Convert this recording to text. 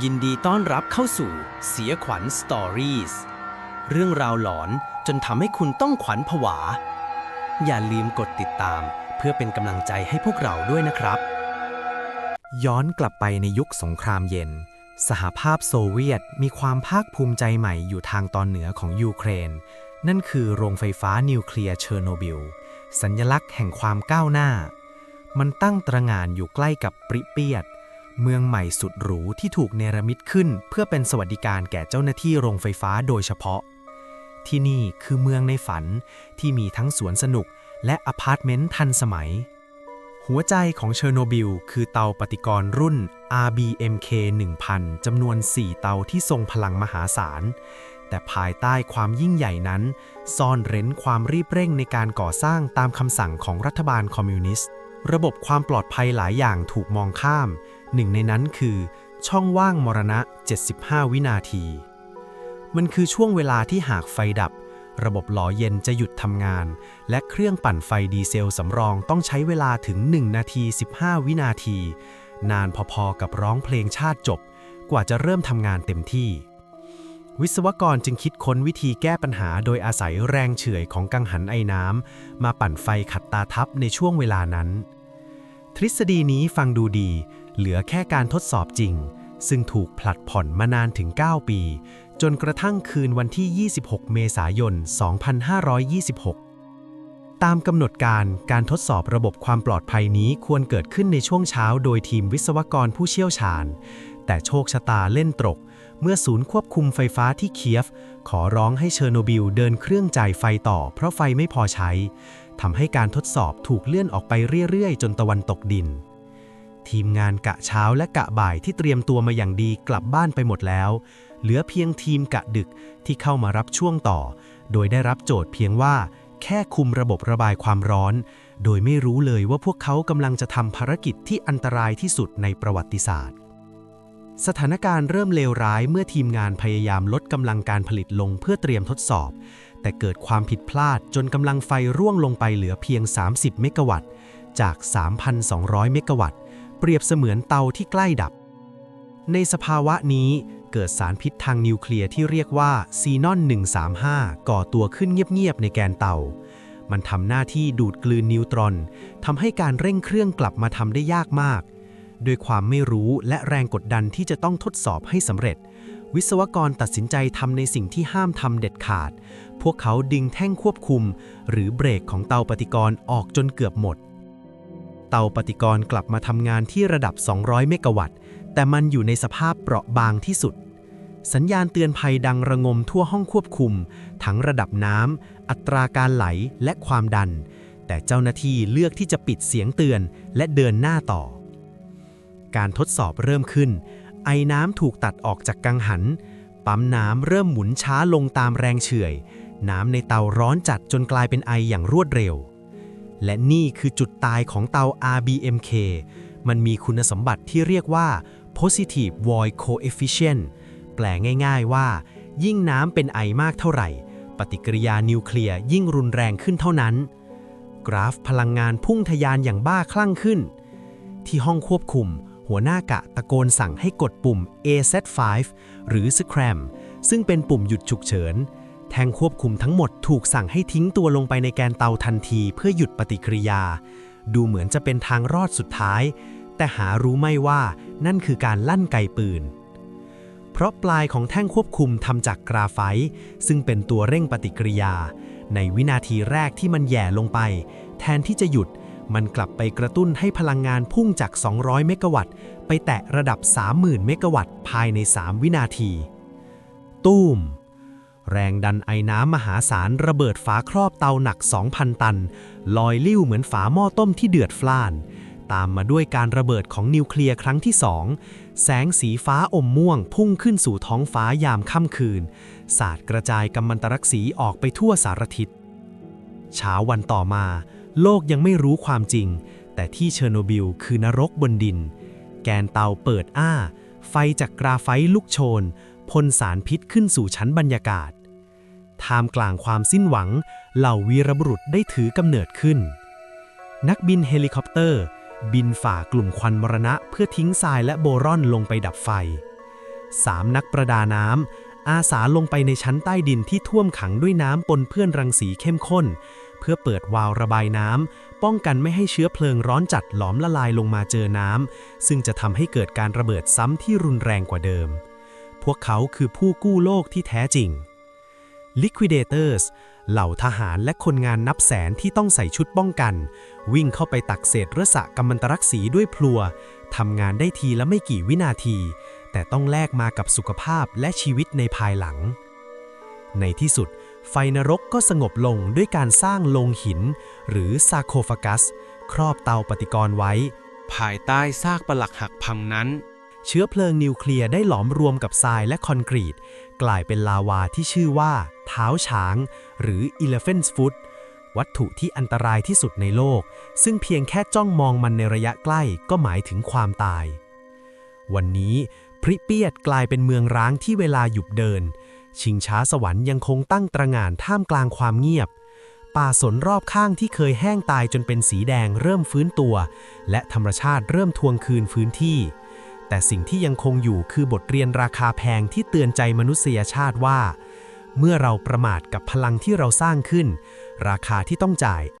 ยินดีต้อนรับเข้าสู่เสียขวัญสตอรี่สเรื่องราวหลอนจนทำให้คุณต้องขวัญผวา อย่าลืมกดติดตามเพื่อเป็นกำลังใจให้พวกเราด้วยนะครับ ย้อนกลับไปในยุคสงครามเย็น สหภาพโซเวียตมีความภาคภูมิใจใหม่อยู่ทางตอนเหนือของยูเครน นั่นคือโรงไฟฟ้านิวเคลียร์เชอร์โนบิล สัญลักษณ์แห่งความก้าวหน้า มันตั้งตระหง่านอยู่ใกล้กับปริเปียด เมืองใหม่สุดหรูที่ถูกเนรมิตขึ้น เพื่อเป็นสวัสดิการแก่เจ้าหน้าที่โรงไฟฟ้าโดยเฉพาะ ที่นี่คือเมืองในฝันที่มีทั้งสวนสนุกและอพาร์ตเมนต์ทันสมัย หัวใจของเชอร์โนบิลคือเตาปฏิกรณ์รุ่น RBMK 1000 จำนวน 4 เตาที่ทรงพลังมหาศาล แต่ภายใต้ความยิ่งใหญ่นั้น ซ่อนเร้นความรีบเร่งในการก่อสร้างตามคำสั่งของรัฐบาลคอมมิวนิสต์ ระบบความปลอดภัยหลายอย่างถูกมองข้าม หนึ่งในนั้นคือ ช่องว่างมรณะ 75 วินาที มันคือช่วงเวลาที่หากไฟดับ ระบบหล่อเย็นจะหยุดทำงาน และเครื่องปั่นไฟดีเซลสำรองต้องใช้เวลาถึง 1 นาที 15 วินาที นานพอๆกับร้องเพลงชาติจบ กว่าจะเริ่มทำงานเต็มที่ วิศวกรจึงคิดค้นวิธีแก้ปัญหาโดยอาศัยแรงเฉื่อยของกังหันไอ้น้ำมาปั่นไฟขัดตาทับในช่วงเวลานั้น ทฤษฎีนี้ฟังดูดี เหลือแค่การทดสอบจริง ซึ่งถูกผลัดผ่อนมานานถึง 9 ปี จนกระทั่งคืนวันที่ 26 เมษายน 2526 ตามกำหนดการการทดสอบระบบความปลอดภัยนี้ควรเกิดขึ้นในช่วงเช้าโดยทีมวิศวกรผู้เชี่ยวชาญ แต่โชคชะตาเล่นตรก เมื่อศูนย์ควบคุมไฟฟ้าที่เคียฟ ขอร้องให้เชอร์โนบิลเดินเครื่องจ่ายไฟต่อเพราะไฟไม่พอใช้ทำให้การทดสอบถูกเลื่อนออกไปเรื่อยๆ จนตะวันตกดิน ทีมงานกะเช้าและกะบ่ายที่เตรียมตัวมาอย่างดีกลับบ้านไปหมดแล้ว เหลือเพียงทีมกะดึกที่เข้ามารับช่วงต่อ โดยได้รับโจทย์เพียงว่า แค่คุมระบบระบายความร้อน โดยไม่รู้เลยว่าพวกเขากำลังจะทำภารกิจที่อันตรายที่สุดในประวัติศาสตร์ สถานการณ์เริ่มเลวร้ายเมื่อทีมงานพยายามลดกำลังการผลิตลงเพื่อเตรียมทดสอบ แต่เกิดความผิดพลาดจนกำลังไฟร่วงลงไปเหลือเพียง 30 เมกะวัตต์จาก 3,200 เมกะวัตต์ เปรียบเสมือนเตาที่ใกล้ดับ ในสภาวะนี้เกิดสารพิษทางนิวเคลียร์ที่เรียกว่าซีนอน 135 ก่อตัวขึ้นเงียบๆในแกนเตา มันทำหน้าที่ดูดกลืนนิวตรอนทำให้การเร่งเครื่องกลับมาทำได้ยากมากด้วยความไม่รู้และแรงกดดันที่จะต้องทดสอบให้สำเร็จ วิศวกรตัดสินใจทำในสิ่งที่ห้ามทำเด็ดขาด พวกเขาดึงแท่งควบคุม หรือเบรกของเตาปฏิกรณ์ออกจนเกือบหมด เตาปฏิกรณ์กลับมาทำงานที่ระดับ 200 เมกะวัตต์ แต่มันอยู่ในสภาพเปราะบางที่สุด สัญญาณเตือนภัยดังระงมทั่วห้องควบคุม ทั้งระดับน้ำ อัตราการไหล และความดัน แต่เจ้าหน้าที่เลือกที่จะปิดเสียงเตือนและเดินหน้าต่อ การทดสอบเริ่มขึ้น ไอ้น้ำถูกตัดออกจากกังหัน ปั๊มน้ำเริ่มหมุนช้าลงตามแรงเฉื่อย น้ำในเตาร้อนจัดจนกลายเป็นไออย่างรวดเร็ว และนี่คือจุดตายของเตา RBMK มันมีคุณสมบัติที่เรียกว่า positive void coefficient แปลง่าย ๆว่า ยิ่งน้ำเป็นไอมากเท่าไหร่ ปฏิกิริยานิวเคลียร์ยิ่งรุนแรงขึ้นเท่านั้น กราฟพลังงานพุ่งทะยานอย่างบ้าคลั่งขึ้น ที่ห้องควบคุม หัวหน้ากะตะโกนสั่งให้กดปุ่ม AZ5 หรือ Scram ซึ่งเป็นปุ่มหยุดฉุกเฉิน แท่งควบคุมทั้งหมดถูกสั่งให้ทิ้งตัวลงไปในแกนเตาทันทีเพื่อหยุดปฏิกิริยา ดูเหมือนจะเป็นทางรอดสุดท้าย แต่หารู้ไม่ว่านั่นคือการลั่นไกปืน เพราะปลายของแท่งควบคุมทำจากกราไฟต์ซึ่งเป็นตัวเร่งปฏิกิริยา ในวินาทีแรกที่มันแหย่ลงไป แทนที่จะหยุดมันกลับไปกระตุ้นให้พลังงานพุ่งจาก 200 เมกะวัตต์ไปแตะระดับ 30,000 เมกะวัตต์ภายใน 3 วินาที ตูม แรงดันไอน้ำมหาศาลระเบิดฝาครอบเตาหนัก 2,000 ตัน ลอยลิ้วเหมือนฝาหม้อต้มที่เดือดฟล่าน ตามมาด้วยการระเบิดของนิวเคลียร์ครั้งที่สองแสงสีฟ้าอมม่วงพุ่งขึ้นสู่ท้องฟ้ายามค่ำคืน สาดกระจายกัมมันตรักสีออกไปทั่วสารทิศเช้าวันต่อมา โลกยังไม่รู้ความจริง แต่ที่เชอร์โนบิลคือนรกบนดิน แกนเตาเปิดอ้า ไฟจากกราไฟต์ลุกโชน พ่นสารพิษขึ้นสู่ชั้นบรรยากาศ ท่ามกลางความสิ้นหวัง เหล่าวีรบุรุษได้ถือกำเนิดขึ้น นักบินเฮลิคอปเตอร์ บินฝ่ากลุ่มควันมรณะเพื่อทิ้งทรายและโบรอนลงไปดับไฟสามนักประดาน้ำอาสาลงไปในชั้นใต้ดินที่ท่วมขังด้วยน้ำปนเปื้อนรังสีเข้มข้น เพื่อเปิดวาล์วระบายน้ำป้องกันไม่ให้เชื้อเพลิงร้อนจัดหลอมละลายลงมาเจอน้ำซึ่งจะทำให้เกิดการระเบิดซ้ำที่รุนแรงกว่าเดิม พวกเขาคือผู้กู้โลกที่แท้จริง Liquidators เหล่าทหารและคนงานนับแสนที่ต้องใส่ชุดป้องกัน วิ่งเข้าไปตักเศษระสะกัมมันตรักสีด้วยพลัวทำงานได้ทีละไม่กี่วินาที แต่ต้องแลกมากับสุขภาพและชีวิตในภายหลัง ในที่สุด ไฟนรกก็สงบลงด้วยการสร้างโลงหิน หรือซาโคฟากัส ครอบเตาปฏิกรณ์ไว้ ภายใต้ซากปลักหักพังนั้น เชื้อเพลิงนิวเคลียร์ได้หลอมรวมกับทรายและคอนกรีต กลายเป็นลาวาที่ชื่อว่า เท้าช้าง หรือ Elephant's Foot วัตถุที่อันตรายที่สุดในโลก ซึ่งเพียงแค่จ้องมองมันในระยะใกล้ก็หมายถึงความตาย วันนี้พริเปียดกลายเป็นเมืองร้างที่เวลาหยุดเดิน ชิงช้าสวรรค์ยังคงตั้งตระหง่านท่ามกลางความเงียบ ป่าสนรอบข้างที่เคยแห้งตายจนเป็นสีแดงเริ่มฟื้นตัว และธรรมชาติเริ่มทวงคืนพื้นที่ แต่สิ่งที่ยังคงอยู่คือบทเรียนราคาแพงที่เตือนใจมนุษยชาติว่า เมื่อเราประมาทกับพลังที่เราสร้างขึ้น ราคาที่ต้องจ่าย